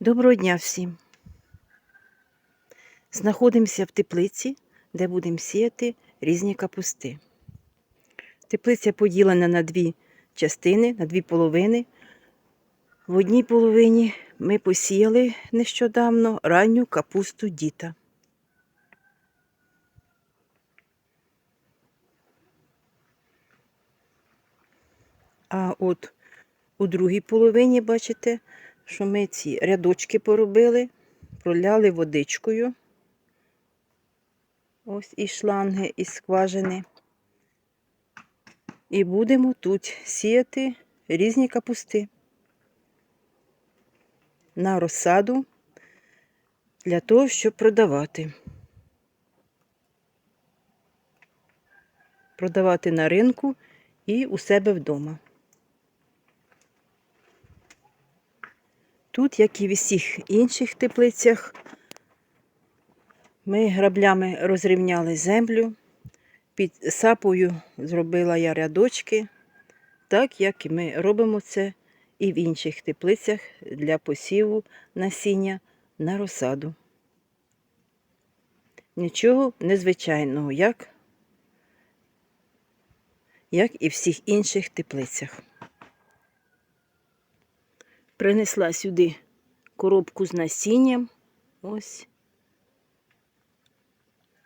Доброго дня всім! Знаходимося в теплиці, де будемо сіяти різні капусти. Теплиця поділена на дві частини, на дві половини. В одній половині ми посіяли нещодавно ранню капусту діта. А от у другій половині, бачите, що ми ці рядочки поробили, проляли водичкою. Ось і шланги, і скважини. І будемо тут сіяти різні капусти на розсаду для того, щоб продавати. Продавати на ринку і у себе вдома. Тут, як і в усіх інших теплицях, ми граблями розрівняли землю, під сапою зробила я рядочки, так як ми робимо це і в інших теплицях для посіву насіння на розсаду. Нічого незвичайного, як, як і в всіх інших теплицях. Принесла сюди коробку з насінням. Ось.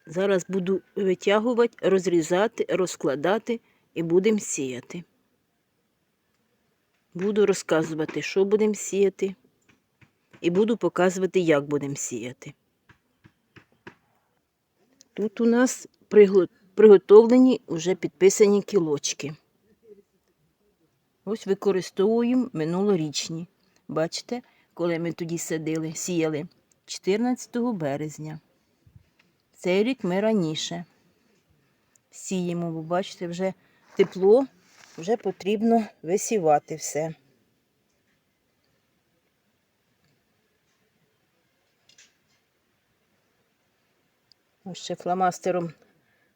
Зараз буду витягувати, розрізати, розкладати і будемо сіяти. Буду розказувати, що будемо сіяти, і буду показувати, як будемо сіяти. Тут у нас приготовлені вже підписані кілочки. Ось використовуємо минулорічні. Бачите, коли ми тоді садили, сіяли 14 березня. Цей рік ми раніше сіємо, бо бачите, вже тепло, вже потрібно висівати все. Ось ще фломастером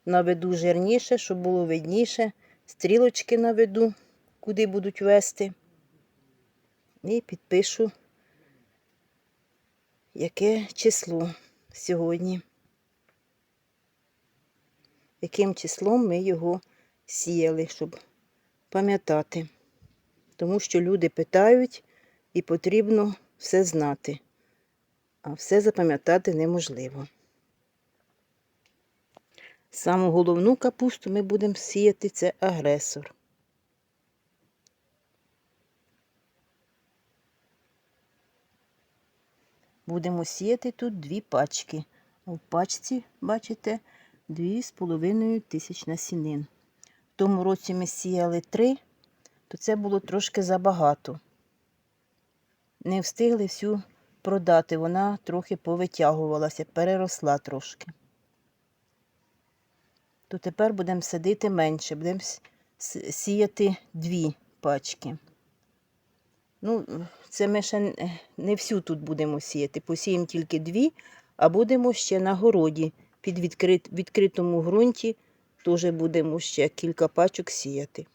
наведу жирніше, щоб було видніше. Стрілочки наведу, куди будуть вести. І підпишу, яке число сьогодні. Яким числом ми його сіяли, щоб пам'ятати. Тому що люди питають і потрібно все знати, а все запам'ятати неможливо. Саму головну капусту ми будемо сіяти це агресор. Будемо сіяти тут дві пачки. У пачці, бачите, дві з половиною тисяч насінин. В тому році ми сіяли три, то це було трошки забагато. Не встигли всю продати, вона трохи повитягувалася, переросла трошки. То тепер будемо садити менше, будемо сіяти дві пачки. Ну, це ми ще не всю тут будемо сіяти. Посіємо тільки дві, а будемо ще на городі під відкрит, відкритому ґрунті. Теж будемо ще кілька пачок сіяти.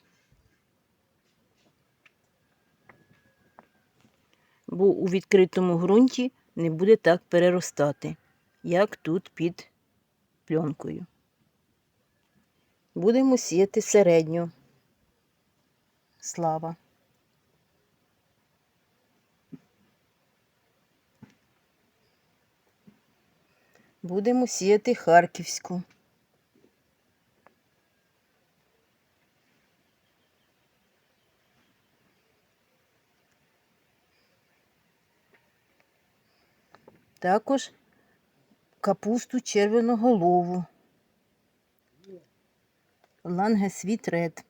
Бо у відкритому ґрунті не буде так переростати, як тут під пленкою. Будемо сіяти середню. Слава. Будемо сіяти Харківську. Також капусту червоноголову. Лангесвіт ред.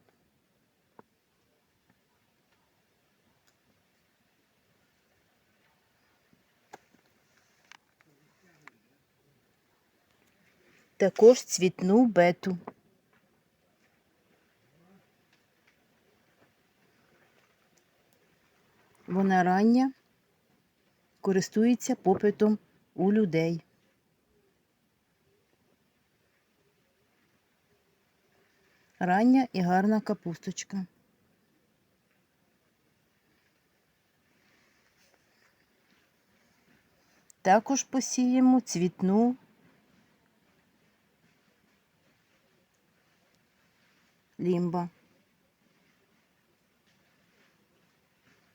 Також цвітну бету. Вона рання, користується попитом у людей. Рання і гарна капусточка. Також посіємо цвітну лімба,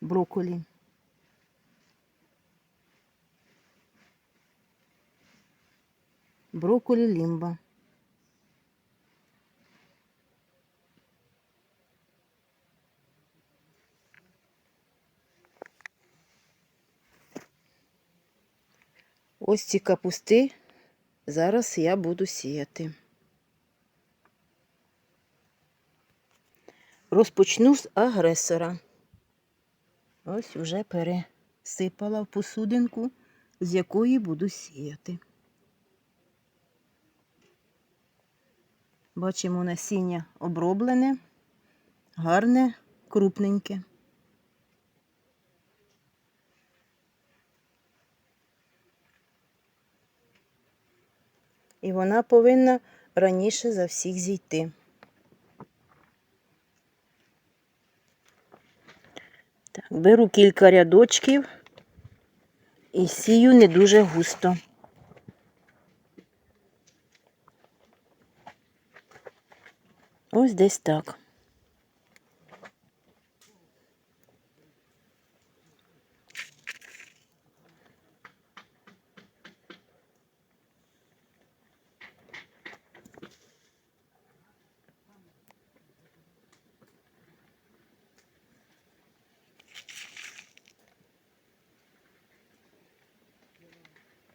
брокколі. Брокколі лімба. Ось ці капусти зараз я буду сіяти. Розпочну з агресора. Ось вже пересипала в посудинку, з якої буду сіяти. Бачимо насіння оброблене, гарне, крупненьке. І вона повинна раніше за всіх зійти. Беру кілька рядочків і сію не дуже густо. Ось десь так.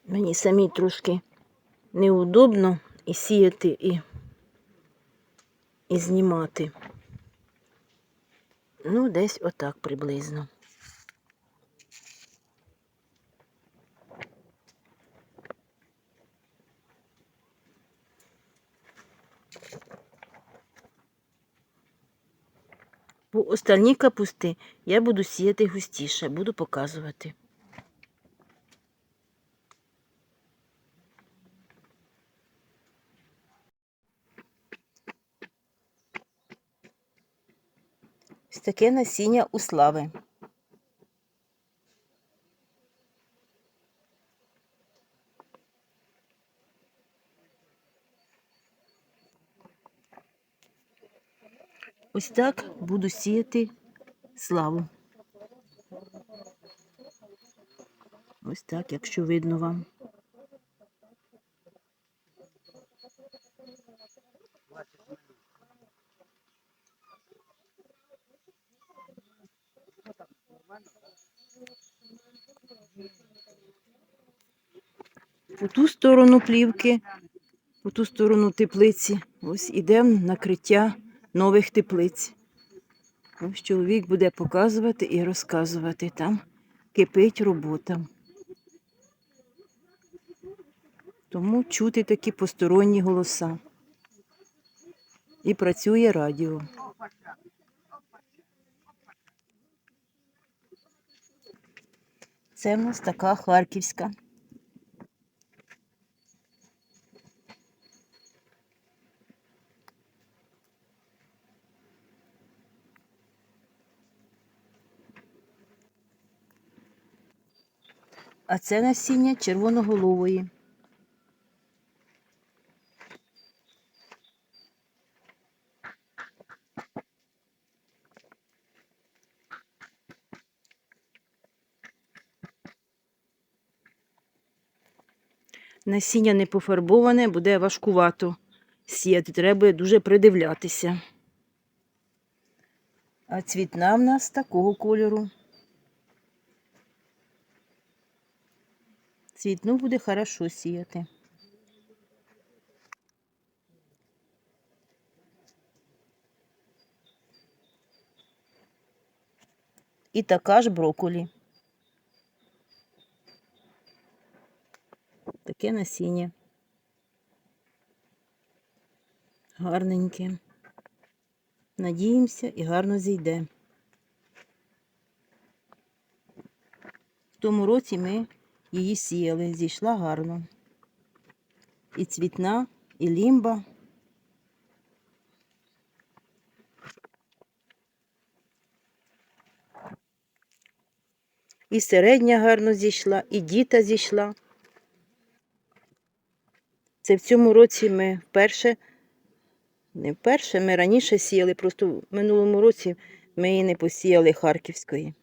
Мені самій трошки неудобно і сіяти, і, і знімати. Ну, десь отак приблизно. По остальні капусти я буду сіяти густіше, буду показувати. Таке насіння у слави. Ось так буду сіяти славу. Ось так, якщо видно вам. По ту сторону плівки, по ту сторону теплиці, ось ідемо накриття нових теплиць. Ось чоловік буде показувати і розказувати. Там кипить робота. Тому чути такі посторонні голоса. І працює радіо. Це в нас така харківська. А це насіння червоноголової. Насіння не пофарбоване, буде важкувато сіяти. Треба дуже придивлятися. А цвітна в нас такого кольору. Цвітну буде хорошо сіяти. І така ж брокколі. Таке насіння. Гарненьке. Надіємося і гарно зійде. В тому році ми її сіяли, зійшла гарно. І цвітна, і лімба. І середня гарно зійшла, і діта зійшла. Це в цьому році ми вперше, не вперше, ми раніше сіяли, просто в минулому році ми її не посіяли Харківської.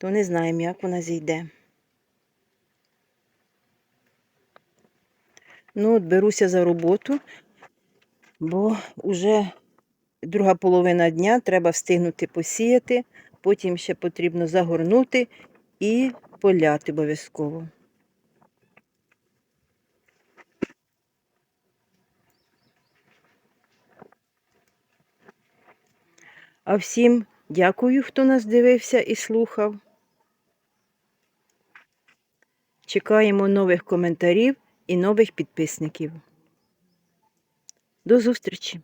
То не знаємо, як вона зійде. Ну, от беруся за роботу, бо вже друга половина дня треба встигнути посіяти, потім ще потрібно загорнути і поляти обов'язково. А всім дякую, хто нас дивився і слухав. Чекаємо нових коментарів і нових підписників. До зустрічі!